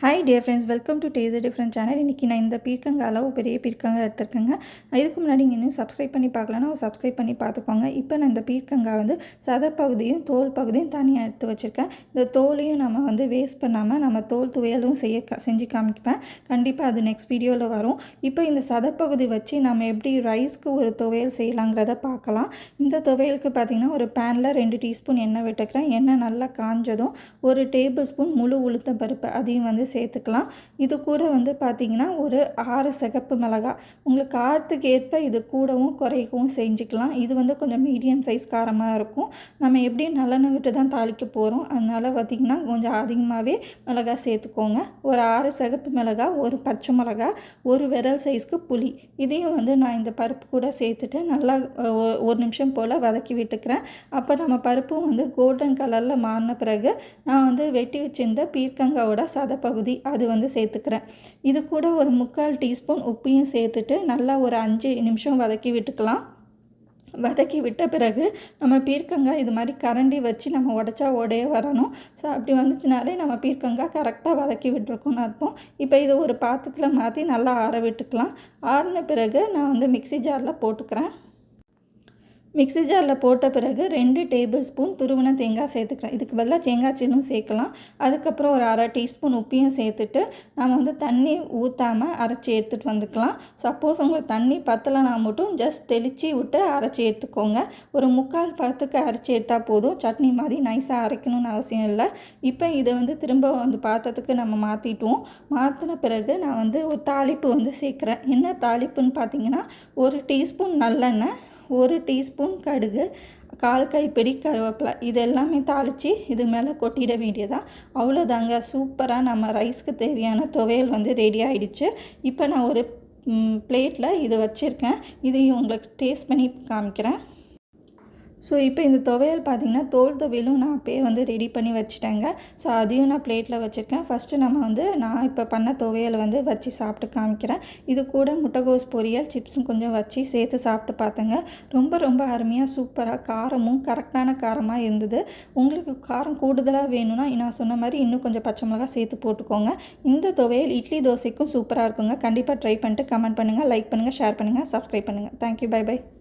Hi dear friends welcome to days different channel இன்றைக்கி நான் இந்த பீர்க்கங்க அளவு பெரிய பீர்க்கங்க எடுத்திருக்கேங்க. இதுக்கு முன்னாடி நீங்கள் இன்னும் சப்ஸ்கிரைப் பண்ணி பார்க்கலன்னா சப்ஸ்கிரைப் பண்ணி பார்த்துக்கோங்க. இப்போ நான் இந்த பீர்க்கங்காய் வந்து சத பகுதியும் தோல் பகுதியும் தனியாக எடுத்து வச்சுருக்கேன். இந்த தோலையும் நம்ம வந்து வேஸ்ட் பண்ணாமல் நம்ம தோல் துவையலும் செய்ய செஞ்சு காமிப்பேன். கண்டிப்பாக அது நெக்ஸ்ட் வீடியோவில் வரும். இப்போ இந்த சதப்பகுதி வச்சு நம்ம எப்படி ரைஸ்க்கு ஒரு துவையல் செய்யலாங்கிறத பார்க்கலாம். இந்த துவையலுக்கு பார்த்திங்கன்னா ஒரு பேனில் ரெண்டு டீஸ்பூன் எண்ணெய் விட்டுக்கிறேன். எண்ணெய் நல்லா காஞ்சதும் ஒரு டேபிள் ஸ்பூன் முழு உளுத்தம் பருப்பு அதையும் வந்து சேர்த்துக்கலாம். இது கூட வந்து பார்த்திங்கன்னா ஒரு ஆறு சிகப்பு மிளகாய் உங்களுக்கு காரத்துக்கு ஏற்ப இது கூடவும் குறைக்கவும் செஞ்சுக்கலாம். இது வந்து கொஞ்சம் மீடியம் சைஸ் காரமாக இருக்கும். நம்ம எப்படியும் நல்லெண்ணெய் விட்டு தான் தாளிக்க போகிறோம் அதனால் பார்த்திங்கன்னா கொஞ்சம் அதிகமாகவே மிளகாய் சேர்த்துக்கோங்க. ஒரு ஆறு சிகப்பு மிளகாய் ஒரு பச்சை மிளகாய் ஒரு விரல் சைஸ்க்கு புளி. இதையும் வந்து நான் இந்த பருப்பு கூட சேர்த்துட்டு நல்லா ஒரு நிமிஷம் போல் வதக்கி விட்டுக்கிறேன். அப்போ நம்ம பருப்பும் வந்து கோல்டன் கலரில் மாறின பிறகு நான் வந்து வெட்டி வச்சிருந்த பீர்க்கங்காவோட சதப்பகுதி பகுதி அது வந்து சேர்த்துக்கிறேன். இது கூட ஒரு முக்கால் டீஸ்பூன் உப்பையும் சேர்த்துட்டு நல்லா ஒரு அஞ்சு நிமிஷம் வதக்கி விட்டுக்கலாம். வதக்கி விட்ட பிறகு நம்ம பீர்க்கங்காய் இது மாதிரி கரண்டி வச்சு நம்ம உடச்சா உடைய வரணும். ஸோ அப்படி வந்துச்சுனாலே நம்ம பீர்க்கங்காய் கரெக்டாக வதக்கி விட்டுருக்கோம்னு அர்த்தம். இப்போ இதை ஒரு பாத்திரத்தில் மாற்றி நல்லா ஆற விட்டுக்கலாம். ஆறின பிறகு நான் வந்து மிக்சி ஜாரில் போட்டுக்கிறேன். மிக்ஸி ஜாரில் போட்ட பிறகு ரெண்டு டேபிள் ஸ்பூன் துருவின தேங்காய் சேர்த்துக்கிறேன் இதுக்கு பதிலாக தேங்காய் சீனும் சேர்க்கலாம். அதுக்கப்புறம் ஒரு அரை டீஸ்பூன் உப்பையும் சேர்த்துட்டு நம்ம வந்து தண்ணி ஊற்றாமல் அரைச்சி எடுத்துகிட்டு வந்துக்கலாம். சப்போஸ் உங்களுக்கு தண்ணி பத்தலைனா மட்டும் ஜஸ்ட் தெளித்து விட்டு அரைச்சி எடுத்துக்கோங்க. ஒரு முக்கால் பத்துக்கு அரைச்சி எடுத்தால் போதும். சட்னி மாதிரி நைஸாக அரைக்கணும்னு அவசியம் இல்லை. இப்போ இதை வந்து திரும்ப வந்து பாத்திரத்துக்கு நம்ம மாற்றிட்டோம் மாற்றின பிறகு நான் வந்து ஒரு தாளிப்பு வந்து சேர்க்குறேன். என்ன தாளிப்புன்னு பார்த்தீங்கன்னா ஒரு டீஸ்பூன் நல்லெண்ணெய் ஒரு டீஸ்பூன் கடுகு கால் கைப்பிடி கருவேப்பிலை இது எல்லாமே தாளித்து இது மேலே கொட்டிட வேண்டியதான் அவ்வளோதாங்க. சூப்பராக நம்ம ரைஸ்க்கு தேவையான துவையல் வந்து ரெடி ஆகிடுச்சு இப்போ நான் ஒரு பிளேட்டில் இது வச்சுருக்கேன். இதையும் உங்களுக்கு டேஸ்ட் பண்ணி காமிக்கிறேன். ஸோ இப்போ இந்த துவையல் பார்த்திங்கன்னா தோல் துவையலும் நான் அப்பயே வந்து ரெடி பண்ணி வச்சுட்டேங்க. ஸோ அதையும் நான் பிளேட்டில் வச்சுருக்கேன். ஃபஸ்ட்டு நம்ம வந்து நான் இப்போ பண்ண துவையலை வந்து வச்சு சாப்பிட்டு காமிக்கிறேன். இது கூட முட்டைகோஸ் பொரியல் சிப்ஸும் கொஞ்சம் வச்சு சேர்த்து சாப்பிட்டு பார்த்தேங்க. ரொம்ப ரொம்ப அருமையாக சூப்பராக காரமும் கரெக்டான காரமாக இருந்தது. உங்களுக்கு காரம் கூடுதலாக வேணும்னா நான் சொன்ன மாதிரி இன்னும் கொஞ்சம் பச்சை மிளகா சேர்த்து போட்டுக்கோங்க. இந்த துவையல் இட்லி தோசைக்கும் சூப்பராக இருக்குங்க. கண்டிப்பாக ட்ரை பண்ணிட்டு கமெண்ட் பண்ணுங்கள் லைக் பண்ணுங்கள் ஷேர் பண்ணுங்கள் சப்ஸ்கிரைப் பண்ணுங்கள் தேங்க்யூ பை பை